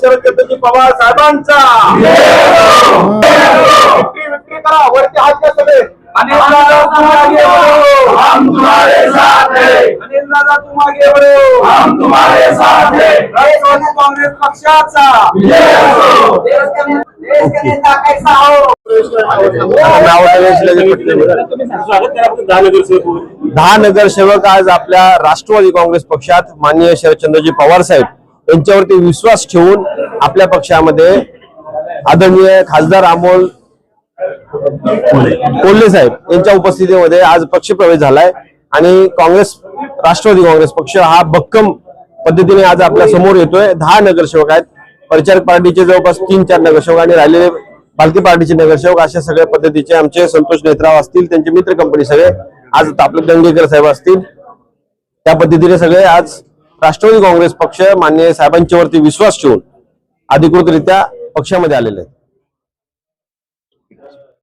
शरदचंद्रजी पवार साहेबांचा. विक्री विक्री करा वरती हात घ्या सगळे अनिल दादा तुम्हारे साथ हैं अनिल दादा तुम्हारे साथ हैं राष्ट्रवादी काँग्रेस पक्षाचा. दहा नगरसेवक आज आपल्या राष्ट्रवादी काँग्रेस पक्षात माननीय शरदचंद्रजी पवार साहेब यांच्यावरती विश्वास ठेवून आपल्या पक्षामध्ये आदरणीय खासदार अमोल कोल्हे साहेब यांच्या उपस्थितीमध्ये आज पक्षप्रवेश झालाय. आणि काँग्रेस राष्ट्रवादी काँग्रेस पक्ष हा भक्कम पद्धतीने आज आपल्यासमोर येतोय. दहा नगरसेवक आहेत. परिचारक पार्टीचे जवळपास तीन चार नगरसेवक आणि राहिलेले पालखी पार्टीचे नगरसेवक अशा सगळ्या पद्धतीचे आमचे संतोष नेत्राव असतील त्यांचे मित्र कंपनी सगळे आज आपले दंगेकर साहेब असतील. त्या पद्धतीने सगळे आज राष्ट्रवादी काँग्रेस पक्ष मान्य साहेबांच्या वरती विश्वास ठेवून अधिकृतरित्या पक्षामध्ये आलेले आहेत.